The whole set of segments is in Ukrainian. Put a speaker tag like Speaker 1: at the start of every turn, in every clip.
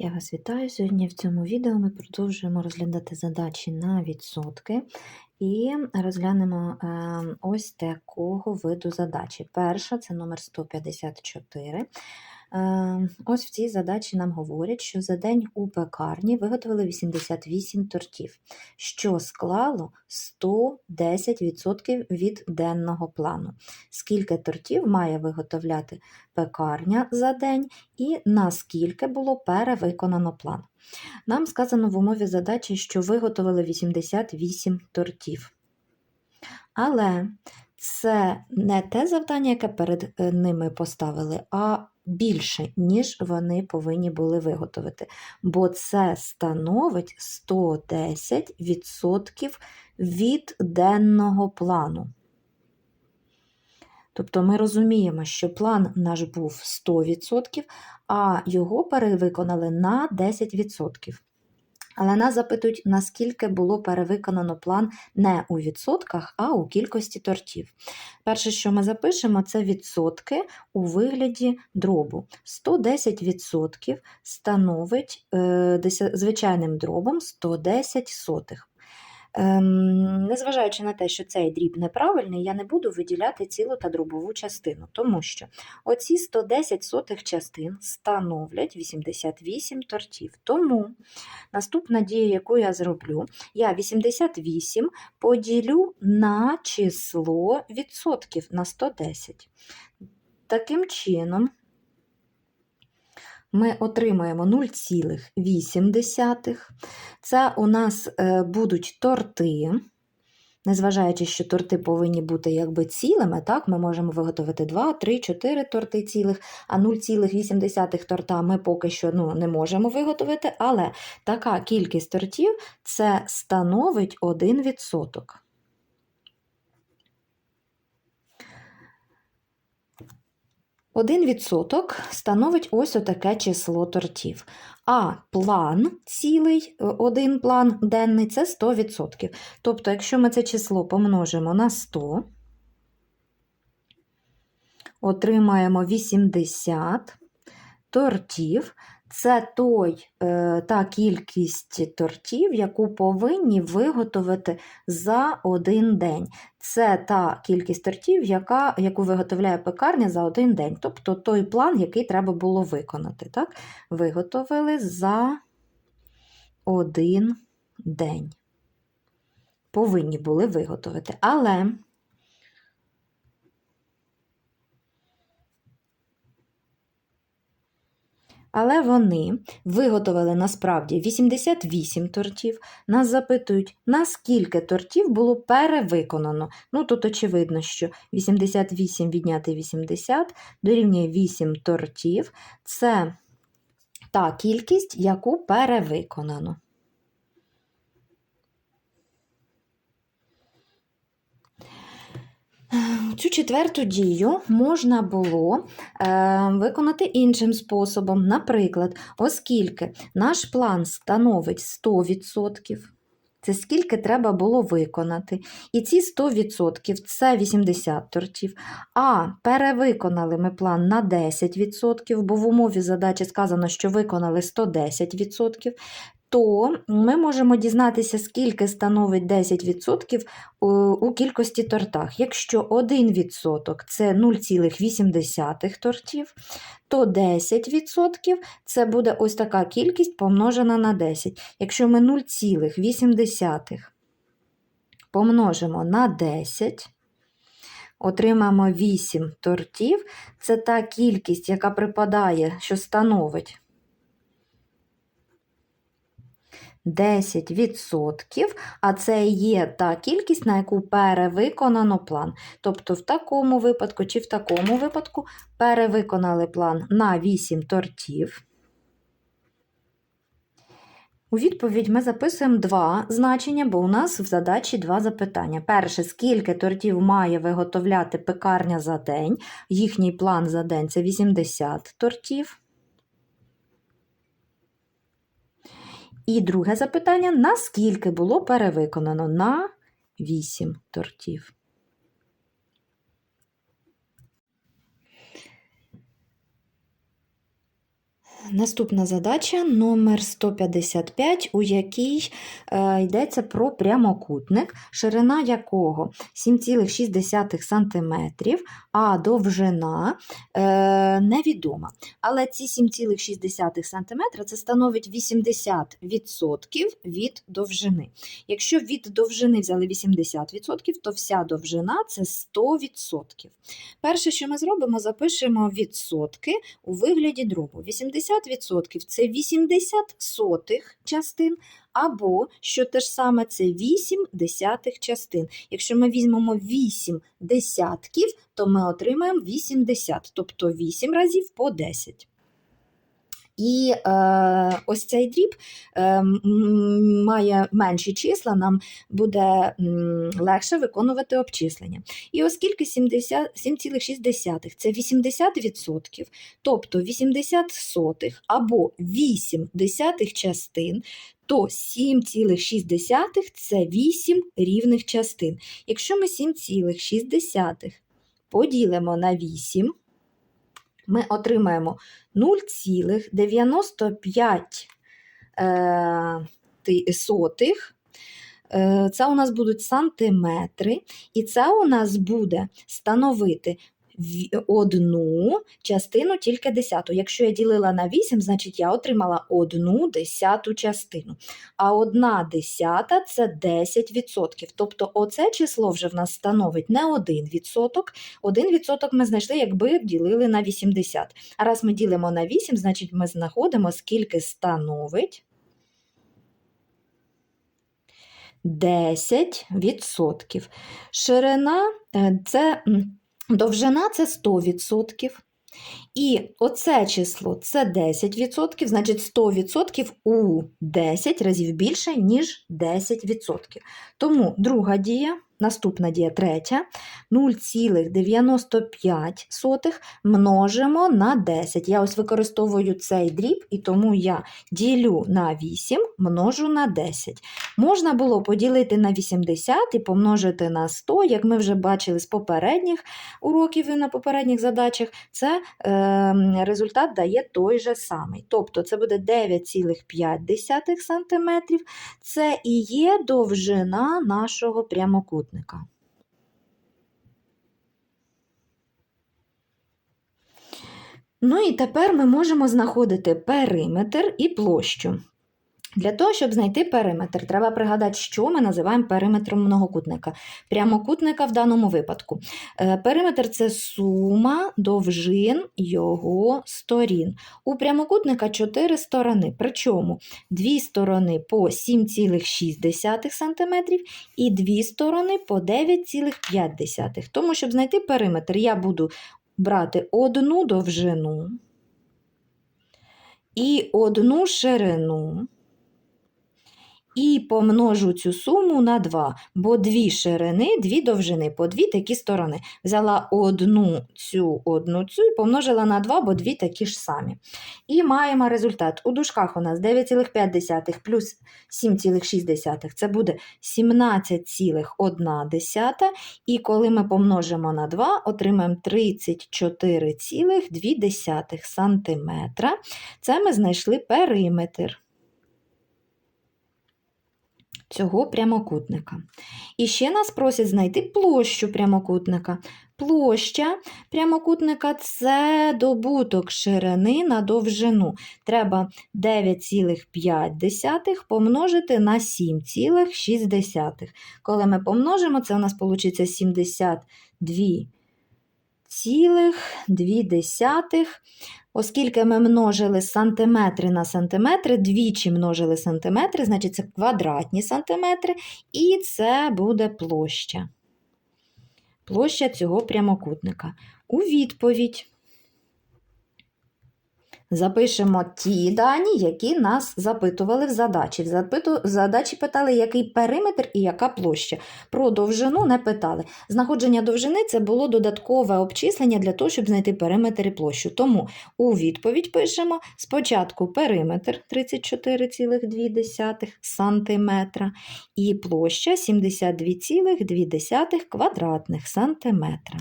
Speaker 1: Я вас вітаю. Сьогодні в цьому відео ми продовжуємо розглядати задачі на відсотки і розглянемо е, ось такого виду задачі. Перша це номер 154. Е, Ось в цій задачі нам говорять, що за день у пекарні виготовили 88 тортів, що склало 110% від денного плану. Скільки тортів має виготовляти пекарня за день і наскільки було перевиконано план. Нам сказано в умові задачі, що виготовили 88 тортів. Але це не те завдання, яке перед е, ними поставили, а більше, ніж вони повинні були виготовити. Бо це становить 110% від денного плану. Тобто ми розуміємо, що план наш був 100%, а його перевиконали на 10%. Але нас запитують, наскільки було перевиконано план не у відсотках, а у кількості тортів. Перше, що ми запишемо, це відсотки у вигляді дробу. 110% становить е, звичайним дробом 110 сотих. Ем, Незважаючи на те, що цей дріб неправильний, я не буду виділяти цілу та дробову частину, тому що оці 110 сотих частин становлять 88 тортів. Тому наступна дія, яку я зроблю, я 88 поділю на число відсотків на 110. Таким чином, ми отримаємо 0,8. Це у нас е, будуть торти. Незважаючи, що торти повинні бути якби цілими, так, ми можемо виготовити 2, 3, 4 торти цілих, а 0,8 торта ми поки що ну, не можемо виготовити, але така кількість тортів це становить 1%. Один відсоток становить ось отаке число тортів. А план цілий, е, один план денний це 100%. Тобто, якщо ми це число помножимо на 100, отримаємо 80 тортів. Це той, е, та кількість тортів, яку повинні виготовити за один день. Це та кількість тортів, яка, яку виготовляє пекарня за один день. Тобто той план, який треба було виконати. Так? Виготовили за один день. Повинні були виготовити. Але. Але вони виготовили насправді 88 тортів. Нас запитують, наскільки тортів було перевиконано. Ну, тут очевидно, що 88 відняти 80 дорівнює 8 тортів. Це та кількість, яку перевиконано. Цю четверту дію можна було е, виконати іншим способом. Наприклад, оскільки наш план становить 100%, це скільки треба було виконати. І ці 100% це 80 тортів. А перевиконали ми план на 10%, бо в умові задачі сказано, що виконали 110%, то ми можемо дізнатися, скільки становить 10% у кількості тортах. Якщо 1% це 0,8 тортів, то 10% це буде ось така кількість помножена на 10. Якщо ми 0,8 помножимо на 10, отримаємо 8 тортів, це та кількість, яка припадає, що становить 10%, а це є та кількість, на яку перевиконано план. Тобто, в такому випадку чи в такому випадку перевиконали план на 8 тортів. У відповідь ми записуємо два значення, бо у нас в задачі два запитання. Перше, скільки тортів має виготовляти пекарня за день? Їхній план за день це 80 тортів. І друге запитання: наскільки було перевиконано? На 8 тортів. Наступна задача номер 155, у якій е, йдеться про прямокутник, ширина якого 7,6 см, а довжина е, невідома. Але ці 7,6 см це становить 80% від довжини. Якщо від довжини взяли 80%, то вся довжина це 100%. Перше, що ми зробимо, запишемо відсотки у вигляді дробу. 80% це 80 сотих частин, або, що те ж саме, це 8 десятих частин. Якщо ми візьмемо 8 десятків, то ми отримаємо 80, тобто 8 разів по 10. І е, ось цей дріб е, має менші числа, нам буде легше виконувати обчислення. І оскільки 70 7,6 це 80%, тобто 80 сотих або 8 десятих частин, то 7,6 це 8 рівних частин. Якщо ми 7,6 поділимо на 8, ми отримаємо 0,95 е. Е, Це у нас будуть сантиметри, і це у нас буде становити одну частину тільки десяту. Якщо я ділила на 8, значить я отримала одну десяту частину. А одна десята це 10%. Тобто оце число вже в нас становить не 1%. 1% ми знайшли, якби ділили на 80. А раз ми ділимо на 8, значить ми знаходимо, скільки становить 10%. Ширина е, це довжина це 100%. І оце число це 10%, значить 100% у 10 разів більше, ніж 10%. Тому друга дія, наступна дія третя, 0,95 множимо на 10. Я ось використовую цей дріб, і тому я ділю на 8, множу на 10. Можна було поділити на 80 і помножити на 100, як ми вже бачили з попередніх уроків і на попередніх задачах, це е, результат дає той же самий. Тобто це буде 9,5 см, це і є довжина нашого прямокутника. Ну і тепер ми можемо знаходити периметр і площу. Для того, щоб знайти периметр, треба пригадати, що ми називаємо периметром многокутника. Прямокутника в даному випадку. Е, Периметр це сума довжин його сторін. У прямокутника 4 сторони, причому дві сторони по 7,6 см і дві сторони по 9,5 Тому, щоб знайти периметр, я буду брати одну довжину і одну ширину. І помножу цю суму на 2, бо дві ширини, дві довжини, по дві такі сторони. Взяла одну цю, одну цю і помножила на 2, бо дві такі ж самі. І маємо результат. У дужках у нас 9,5 плюс 7,6 це буде 17,1. І коли ми помножимо на 2, отримаємо 34,2 см. Це ми знайшли периметр цього прямокутника. І ще нас просять знайти площу прямокутника. Площа прямокутника це добуток ширини на довжину. Треба 9,5 помножити на 7,6. Коли ми помножимо, це у нас вийде 72 цілих 2 Оскільки ми множили сантиметри на сантиметри, двічі множили сантиметри, значить це квадратні сантиметри, і це буде площа. Площа цього прямокутника. У відповідь запишемо ті дані, які нас запитували в задачі. В задачі питали, який периметр і яка площа. Про довжину не питали. Знаходження довжини це було додаткове обчислення для того, щоб знайти периметр і площу. Тому у відповідь пишемо спочатку периметр 34,2 см і площа 72,2 квадратних сантиметра.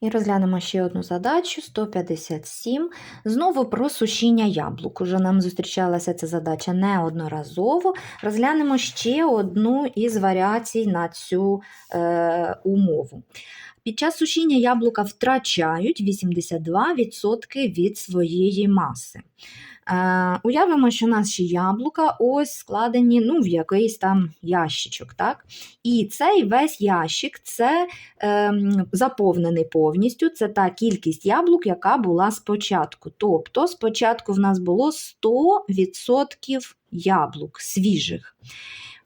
Speaker 1: І розглянемо ще одну задачу 157. Знову про сушіння яблук. Уже нам зустрічалася ця задача неодноразово. Розглянемо ще одну із варіацій на цю е, умову. Під час сушіння яблука втрачають 82% від своєї маси. Е, уявимо, що наші яблука ось складені ну, в якийсь там ящичок. Так? І цей весь ящик це е, заповнений повністю. Це та кількість яблук, яка була спочатку. Тобто, спочатку в нас було 100% яблук свіжих.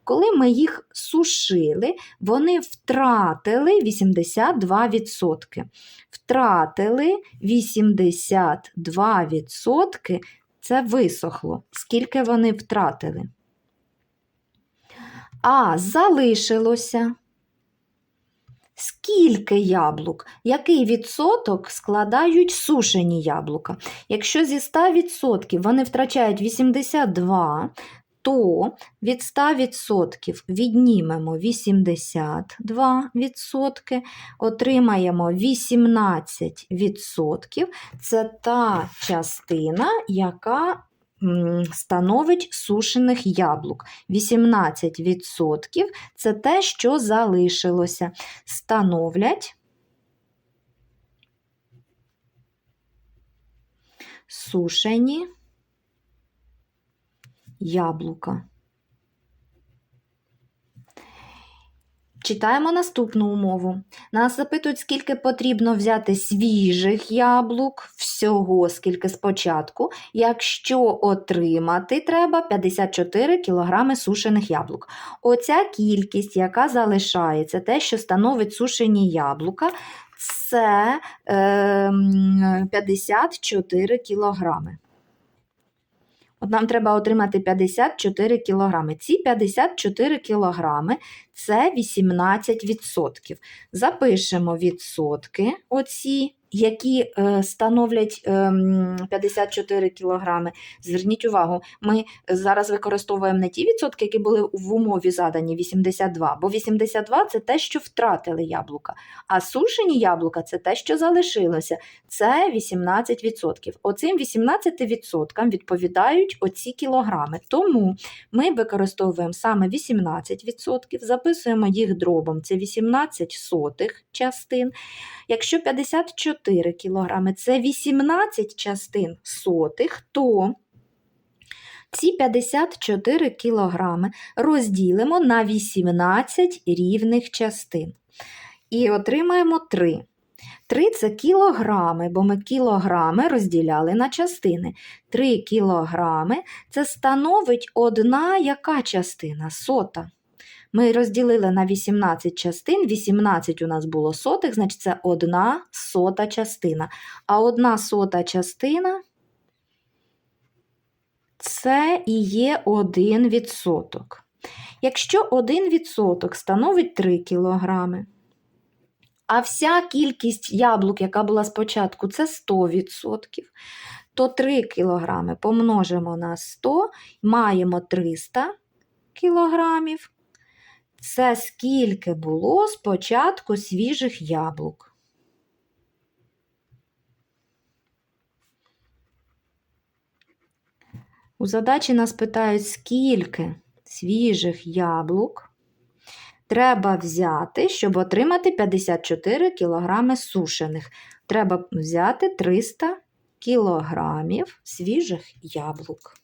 Speaker 1: Коли ми їх сушили, вони втратили 82%. Втратили 82%, це висохло. Скільки вони втратили? А залишилося. Скільки яблук? Який відсоток складають сушені яблука? Якщо зі 100% вони втрачають 82, то від 100% віднімемо 82%, отримаємо 18%. Це та частина, яка становить сушених яблук. 18% це те, що залишилося. Становлять сушені яблука. Читаємо наступну умову. Нас запитують, скільки потрібно взяти свіжих яблук, всього, скільки спочатку, якщо отримати треба 54 кг сушених яблук. Оця кількість, яка залишається, те, що становить сушені яблука, це е, 54 кілограми. От нам треба отримати 54 кілограми. Ці 54 кілограми – це 18%. Запишемо відсотки, оці, які е, становлять е, 54 кілограми. Зверніть увагу, ми зараз використовуємо не ті відсотки, які були в умові задані 82, бо 82 – це те, що втратили яблука, а сушені яблука – це те, що залишилося. Це 18%. Оцим 18% відповідають оці кілограми. Тому ми використовуємо саме 18%, записуємо їх дробом, це 18 сотих частин. Якщо 54 кілограми – це 18 частин сотих, то ці 54 кілограми розділимо на 18 рівних частин. І отримаємо 3. 3 це кілограми, бо ми кілограми розділяли на частини. 3 кілограми це становить одна яка частина? Сота. Ми розділили на 18 частин, 18 у нас було сотих, значить це одна сота частина. А одна сота частина це і є 1 відсоток. Якщо 1 відсоток становить 3 кілограми, а вся кількість яблук, яка була спочатку, це 100%, то 3 кілограми помножимо на 100, маємо 300 кілограмів. Це скільки було спочатку свіжих яблук. У задачі нас питають, скільки свіжих яблук треба взяти, щоб отримати 54 кг сушених. Треба взяти 300 кг свіжих яблук.